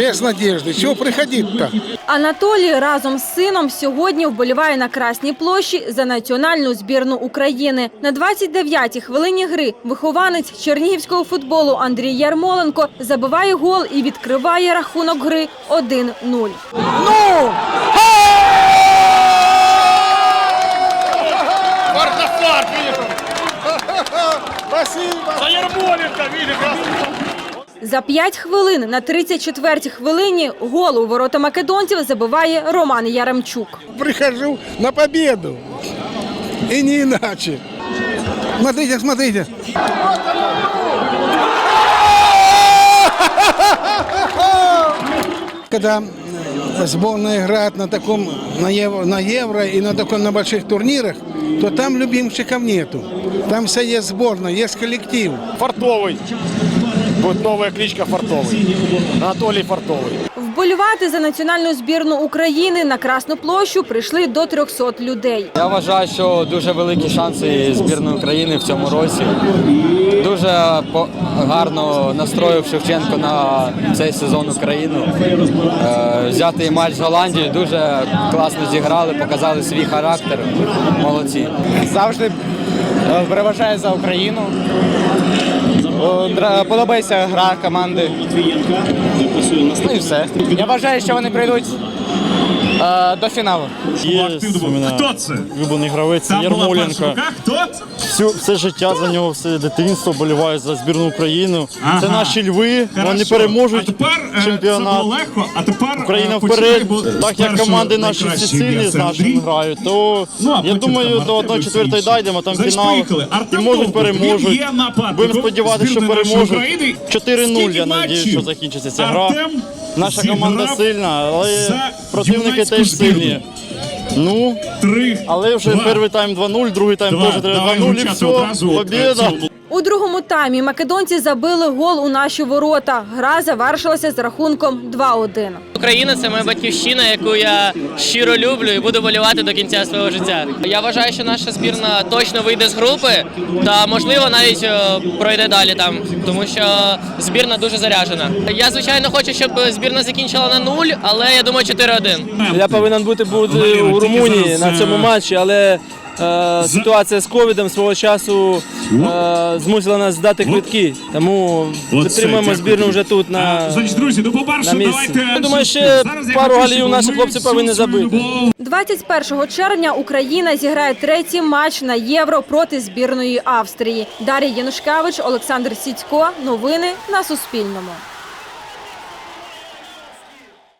без надежды. Чего приходить-то? Анатолій разом з сином сьогодні вболіває на Красній площі за національну збірну України. На 29-й хвилині гри вихованець чернігівського футболу Андрій Ярмоленко забиває гол і відкриває рахунок гри 1-0. Ну! Спасибо! За Ярмоленко, видишь? За 5 хвилин на 34-й хвилині гол у ворота македонців забиває Роман Яремчук. Прихожу на победу. И не иначе. Смотрите, смотрите. Когда сборная играет на таком на евро, на евро и на таком на больших турнирах, то там любимчиков нету. Там все есть сборная, есть коллектив. Фартовый. Будет новая кличка Фартовый. Анатолий Фартовый. Вболівати за національну збірну України на Красну площу прийшли до 300 людей. Я вважаю, що дуже великі шанси збірної України в цьому році. Дуже гарно настроїв Шевченко на цей сезон Україну. Е, Взятий матч з Голландією дуже класно зіграли, показали свій характер. Молодці. завжди е, переважає за Україну. Дра- Подобається гра команди. Ну і все. Я вважаю, що вони прийдуть е, до фіналу. Є Хто це? улюблений гравець Ярмоленко. Хто? Всю, все життя за нього, все дитинство боліває за збірну України. Це наші льви, вони переможуть а тепер, е, Це чемпіонат. було легко, а тепер Україна е, вперед, бо так як команди наші всі сильні з нашим грають, то Ну, я думаю, до 1-4 Олексійович. дійдемо, там фінал. І можуть переможуть. Будемо сподіватися, що переможуть. 4-0, я матчів? що закінчиться ця гра. Наша команда сильна, але противники теж сильні. Ну, Три, але вже перший тайм 2-0, другий тайм теж треба 2-0 і все, побіда. У другому таймі македонці забили гол у наші ворота. Гра завершилася з рахунком 2-1. Україна це моя батьківщина, яку я щиро люблю і буду болівати до кінця свого життя. Я вважаю, що наша збірна точно вийде з групи та можливо навіть е, пройде далі там, тому що збірна дуже заряджена. Я звичайно хочу, щоб збірна закінчила на нуль, але я думаю 4-1. Я повинен бути, бути у Румунії на цьому е, матчі, але е, ситуація з ковідом свого часу е, змусила нас здати квитки. Тому підтримуємо збірну вже тут на, Значить, друзі, ну по-перше, на місці. давайте... Я думаю, ще Зараз я пару хочу, голів щоб наші ми хлопці всю повинні свою забити. любов 21 червня Україна зіграє третій матч на євро проти збірної Австрії. Дар'я Янушкевич, Олександр Сідько. Новини на Суспільному.